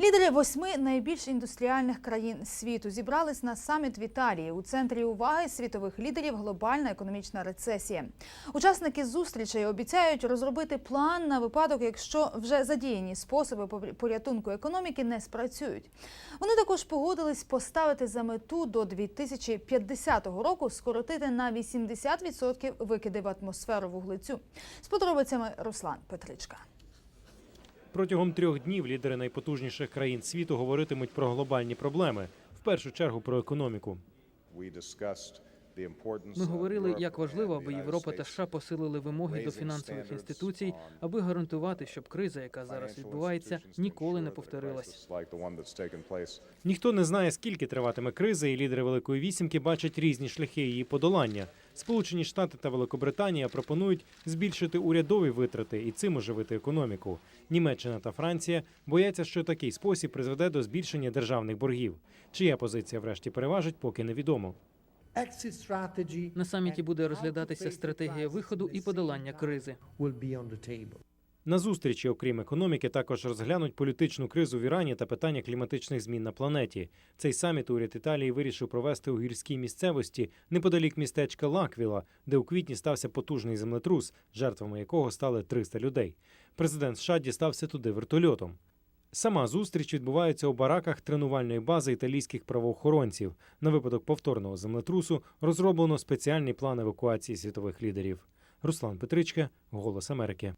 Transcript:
Лідери восьми найбільш індустріальних країн світу зібрались на саміт в Італії. У центрі уваги світових лідерів глобальна економічна рецесія. Учасники зустрічей обіцяють розробити план на випадок, якщо вже задіяні способи порятунку економіки не спрацюють. Вони також погодились поставити за мету до 2050 року скоротити на 80% викиди в атмосферу вуглецю. З подробицями Руслан Петричка. Протягом трьох днів лідери найпотужніших країн світу говоритимуть про глобальні проблеми, в першу чергу про економіку. Ми говорили, як важливо, аби Європа та США посилили вимоги до фінансових інституцій, аби гарантувати, щоб криза, яка зараз відбувається, ніколи не повторилась. Ніхто не знає, скільки триватиме криза, і лідери Великої вісімки бачать різні шляхи її подолання. Сполучені Штати та Великобританія пропонують збільшити урядові витрати і цим оживити економіку. Німеччина та Франція бояться, що такий спосіб призведе до збільшення державних боргів. Чия позиція врешті переважить, поки невідомо. На саміті буде розглядатися стратегія виходу і подолання кризи. На зустрічі, окрім економіки, також розглянуть політичну кризу в Ірані та питання кліматичних змін на планеті. Цей саміт уряд Італії вирішив провести у гірській місцевості неподалік містечка Лаквіла, де у квітні стався потужний землетрус, жертвами якого стали 300 людей. Президент США дістався туди вертольотом. Сама зустріч відбувається у бараках тренувальної бази італійських правоохоронців. На випадок повторного землетрусу розроблено спеціальний план евакуації світових лідерів. Руслан Петричка, Голос Америки.